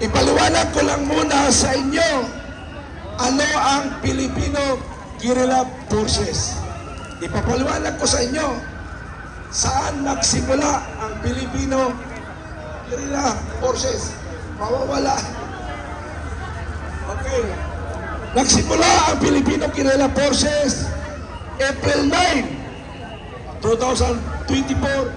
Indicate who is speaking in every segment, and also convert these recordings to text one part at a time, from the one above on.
Speaker 1: Ipaliwanag ko lang muna sa inyo ano ang Filipino Guerrilla Forces. Ipapaliwanag ko sa inyo saan nagsimula ang Filipino Guerrilla Forces. Mawawala. Okay. Nagsimula ang Filipino Guerrilla Forces April 9, 2024.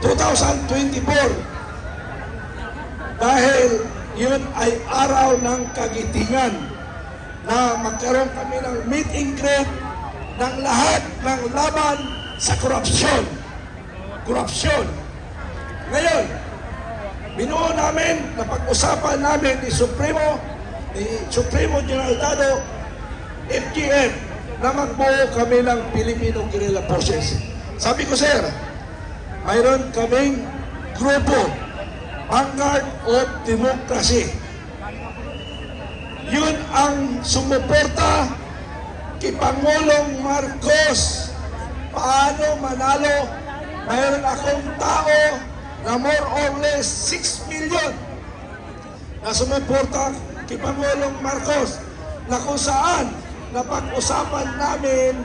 Speaker 1: 2024 dahil yun ay araw ng kagitingan na magkaroon kami ng meet and greet ng lahat ng laban sa korupsyon. Korupsyon. Ngayon, binuo namin na pag-usapan namin ni Supremo, ni Supremo General Dado, FGM, na magbuo kami ng Filipino Guerrilla Forces. Sabi ko, sir, mayroon kaming grupo, Vanguard of Democracy. Yun ang sumuporta kay Pangulong Marcos. Paano manalo? Mayroon akong tao na more or less 6 million na sumuporta kay Pangulong Marcos na kung saan napag-usapan namin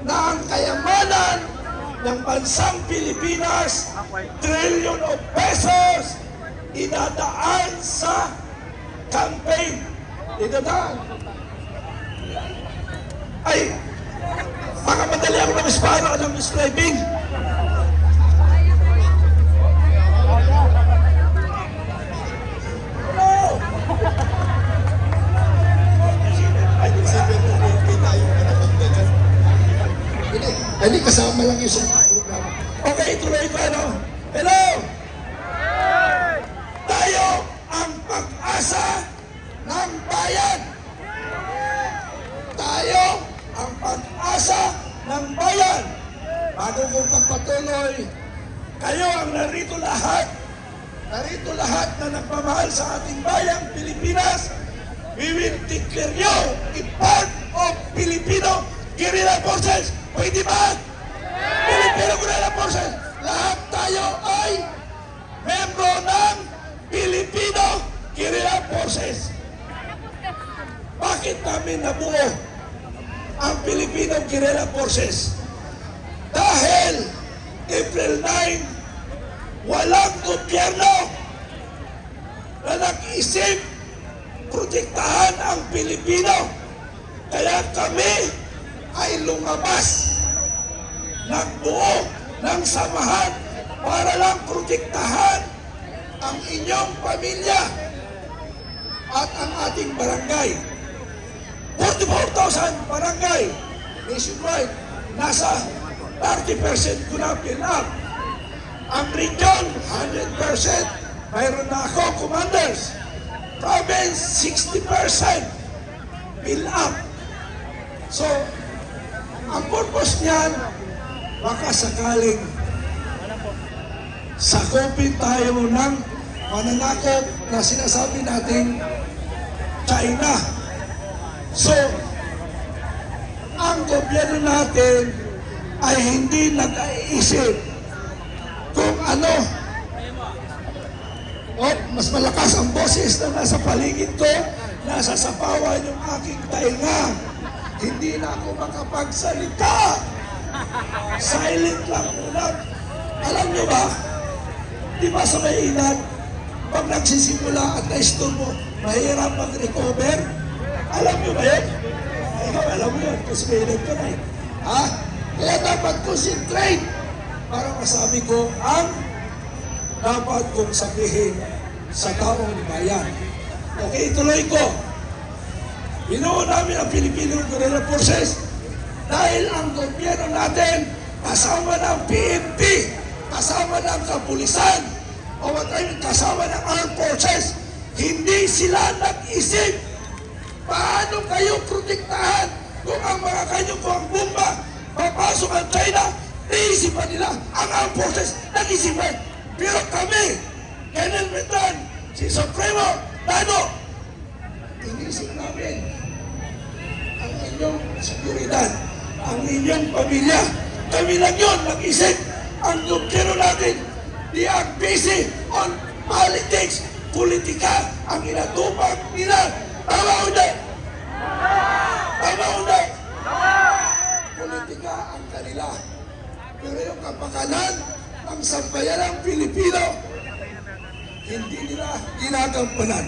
Speaker 1: na ang kayamanan ng bansang Pilipinas, trillion of pesos, idadaan sa campaign. Idadaan. Ay, baka madali ako ng espara ng describing. Hello! Ay, di ba? Hindi, hindi kasama lang yung sa programa. Okay, tuloy ko ano. Hello! Tayo ang pag-asa ng bayan. Tayo ang pag-asa ng bayan. Bago ko magpatuloy, kayo ang narito lahat, narito lahat na nagmamahal sa ating bayang Pilipinas, we will declare you a part of Filipino Guerrilla Forces. Pwede ba? Filipino Guerrilla Forces. Lahat tayo ay membro ng Filipino Guerrilla Forces. Bakit namin nabuo ang Filipino Guerrilla Forces? Dahil April 9, walang gobyerno na nag-isip protektahan ang Pilipino. Kaya kami ay lumabas, nagbuo ng samahan para lang protektahan ang inyong pamilya at ang ating barangay. 44,000 barangay nationwide, nasa 30% ko na up. Ang region, 100%. Mayroon na ako, commanders. Province, 60% fill up. So, ang purpose niyan, baka sakaling sakupin tayo ng mananakop na sinasabi nating China. So, ang gobyerno natin ay hindi nag-iisip kung ano o mas malakas ang boses na nasa paligid ko, nasa sapawan yung aking tainga. Hindi na ako makapagsalita. Silent lang muna. Alam nyo ba, di ba sa may edad, pag nagsisimula at na-isturbo, mahirap mag-recover? Alam nyo ba yun? Ikaw, alam mo yun, kasi may edad ka na eh. Ha? Kaya dapat concentrate para masabi ko ang dapat kong sabihin sa taong bayan. Okay, ituloy ko. Binuo namin ang Filipino Guerrilla Forces dahil ang gobyerno natin kasama ng PNP, kasama ng kapulisan, o what I mean, kasama ng armed forces, hindi sila nag-isip paano kayo protektahan kung ang mga kanyo kung ang bomba papasok ang China, naisipan nila ang armed forces, nag-isipan. Pero kami, Colonel Mendan, si Supremo, Dano, inisip namin ang inyong seguridad, ang inyong pamilya. Kami lang yun nag-isip. Ang gobyerno natin, they are busy on politics, politika ang inatupag nila. Tama o hindi? Tama o hindi? Politika ang kanila. Pero yung kapakanan ng sambayanang Pilipino, hindi nila ginagampanan.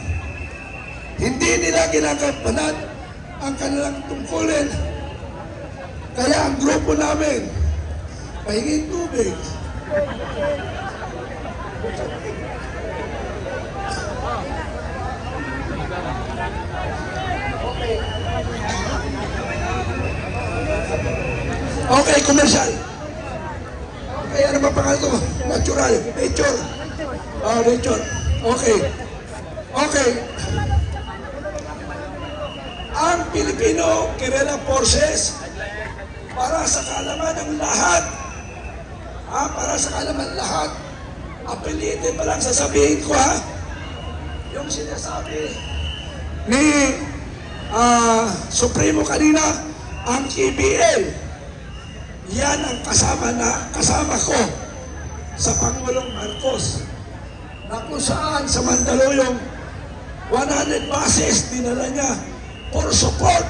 Speaker 1: Hindi nila ginagampanan ang kanilang tungkulin. Kaya ang grupo namin, pahingin tubig. Okay, commercial. Okay, ano ba pangalan ko? Natural, nature. Oh, nature. Okay. Okay. Ang Filipino Guerrilla Forces para sa kaalaman ng lahat, ha, para sa kaalaman ng lahat, apelyitin pa lang sasabihin ko ha, yung sinasabi ni ah, Supremo kanina, ang KBL, yan ang kasama na kasama ko sa Pangulong Marcos na kung saan sa Mandaluyong 100 buses dinala niya for support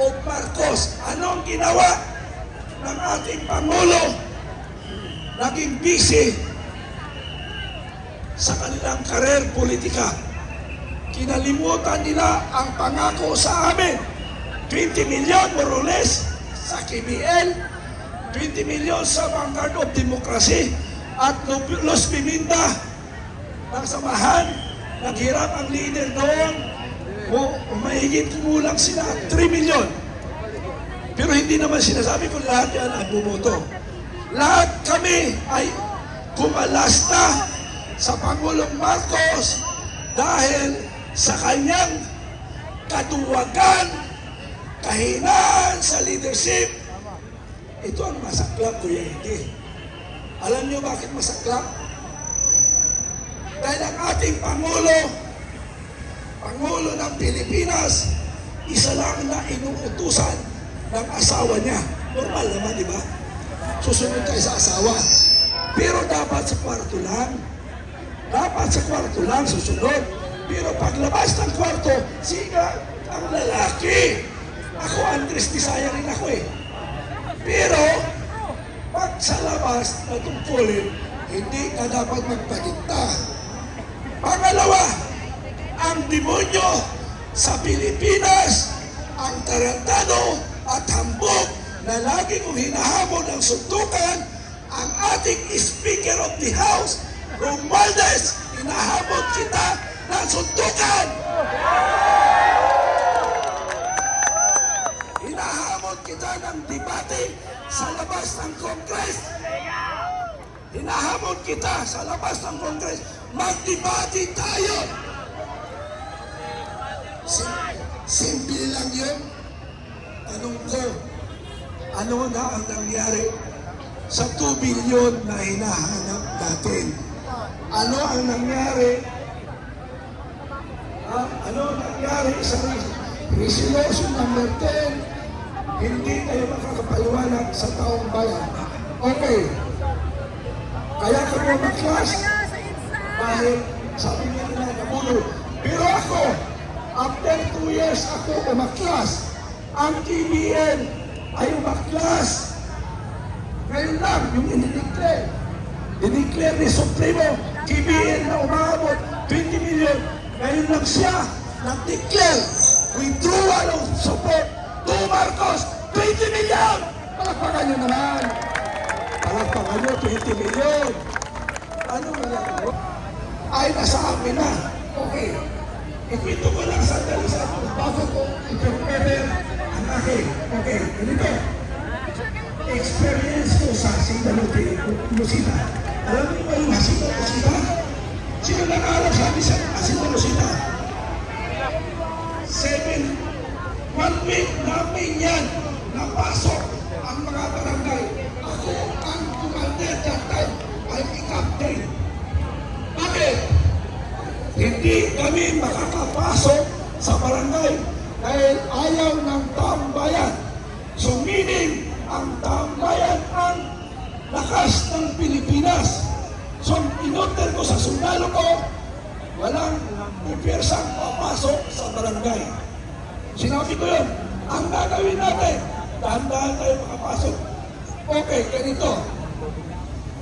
Speaker 1: of Marcos. Anong ginawa ng ating Pangulo? Naging busy sa kanilang karer politika. Kinalimutan nila ang pangako sa amin. 20 million more or less sa KBL 20 million sa Vanguard of Democracy at Los Piminta ng samahan. Naghirap ang leader doon. O mahigit kumulang sila 3 million. Pero hindi naman sinasabi kung lahat yan ang bumoto. Lahat kami ay kumalasta sa Pangulong Marcos dahil sa kanyang katuwagan, kahinaan sa leadership, ito ang masaklap, Kuya Hindi. Alam niyo bakit masaklap? Dahil ang ating Pangulo, Pangulo ng Pilipinas, isa lang na inuutusan ng asawa niya. Normal naman, di ba? Susunod tayo sa asawa. Pero dapat sa kwarto lang. Dapat sa kwarto lang susunod. Pero paglabas ng kwarto, siga ang lalaki. Ako, Andres Tisaya rin ako eh. Pero, pag sa labas na tungkulin, hindi ka dapat magpagita. Pangalawa, ang demonyo sa Pilipinas, ang tarantado at hambog na lagi kong hinahamon ng suntukan, ang ating Speaker of the House, Romualdez, hinahamon kita ng suntukan! Hinahamon kita ng debate sa labas ng Congress. Hinahamon kita sa labas ng Congress. Magdebate tayo. Sim- simple lang yun. Tanong ko, ano na ang nangyari sa 2 billion na hinahanap natin? Ano ang nangyari Ah, ano ang nangyari sa resolution number 10 hindi tayo makakapaliwanag sa taong bayan. Okay. Kaya ka mo mag-class dahil sabi nila nabulo. Pero ako, after two years ako umaklas. Ang TBN ay umaklas. Ngayon lang, yung in-declare. In-declare ni Supremo, TBN na umabot 20 million. Ngayon lang siya nag-declare withdrawal of support to Marcos, 20 million! Palakpakan nyo naman! Palakpakan nyo, 20 million! Ano na lang? Ay, nasa amin na. Okay. Ikwento ko lang sa dali sa bago ko i-prepare ang akin. Okay, ganito. Experience ko sa Sindalupi, Lucina. Alam niyo ba yung Hasinda Lucina? Sino nag-aaral sa amin sa Hasinda Lucina? Seven One week namin yan napasok kami makakapasok sa barangay dahil ayaw ng taong bayan. So meaning, ang taong bayan ang lakas ng Pilipinas. So, inorder ko sa sundalo ko, walang pipirsang papasok sa barangay. Sinabi ko yun, ang gagawin natin, dahan-dahan tayo makapasok. Okay, ganito.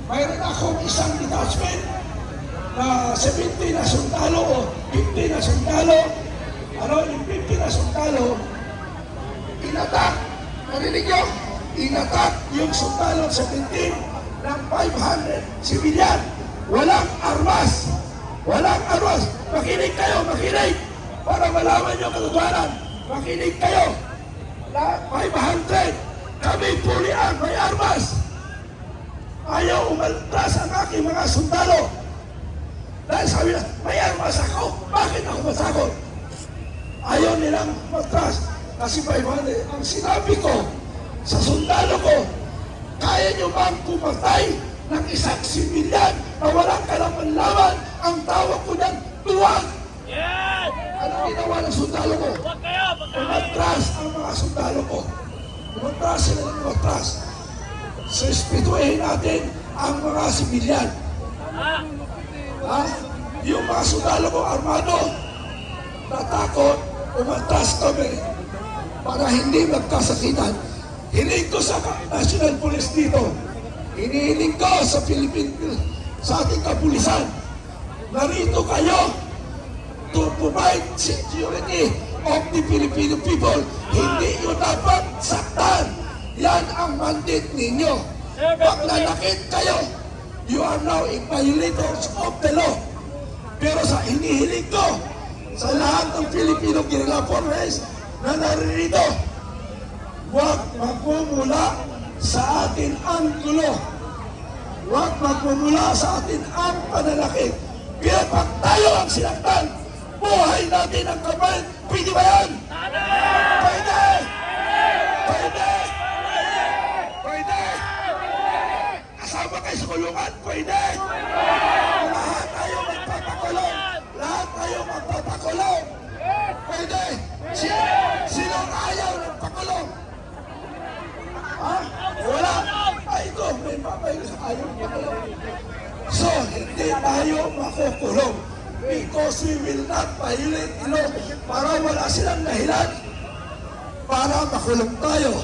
Speaker 1: Mayroon akong isang detachment na 70 na sundalo o 50 na sundalo. Ano, yung 50 na sundalo, inatak, narinig nyo? Inatak yung sundalo 17 ng 500 civilian. Walang armas. Walang armas. Makinig kayo, makinig. Para malaman nyo katotohanan. Makinig kayo. Na 500. Kami pulian, may armas. Ayaw umaltras ang aking mga sundalo. Dahil sabi na, may armas ako. Bakit ako masakot? Ayaw nilang matras. Kasi 500. Ang sinabi ko sa sundalo ko, kaya nyo bang pumatay ng isang sibilyan na walang kalaman-laman? Ang tawag ko ng tuwag.
Speaker 2: Yan!
Speaker 1: Ano ginawa ng sundalo ko?
Speaker 2: Huwag kayo!
Speaker 1: Umatras ang mga sundalo ko. Umatras sila ng umatras. Respetuhin natin ang mga sibilyan.
Speaker 2: Ah!
Speaker 1: Ha? Yung mga sundalo ko armado, natakot, umatras kami para hindi magkasakitan. Hiling ko sa National Police dito, hinihiling ko sa Philippine, sa ating kapulisan, narito kayo to provide security of the Filipino people. Hindi nyo dapat saktan. Yan ang mandate ninyo. Pag nanakit kayo, you are now a violators of the law. Pero sa hinihiling ko, sa lahat ng Filipino guerrilla forces na naririto, huwag magmumula sa atin ang gulo. Huwag magmumula sa atin ang pananakit. Kaya pag tayo ang sinaktan, buhay natin ang kamay. Pwede ba yan? Pwede! Pwede! Pwede! Sa kulungan, pwede! Lahat tayo magpapakulong! Lahat tayo magpapakulong! Pwede! Si, sino ang ayaw ng pakulong? Ha? Wala! Ay, ito, may papay sa ayaw ng pakulong. So, hindi tayo makukulong because we will not violate the para wala silang dahilan para makulong tayo.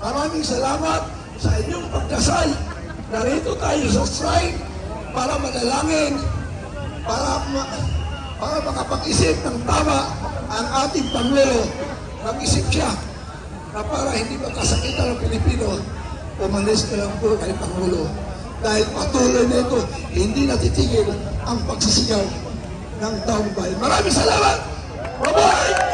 Speaker 1: Maraming salamat sa inyong pagdasal. Narito tayo sa shrine para manalangin, para, ma para makapag-isip ng tama ang ating Pangulo. Mag-isip siya na para hindi magkasakitan ng Pilipino, umalis na lang po kay Pangulo. Dahil patuloy na ito, hindi natitigil ang pagsisigaw ng taong bayan. Maraming salamat! Mabuhay!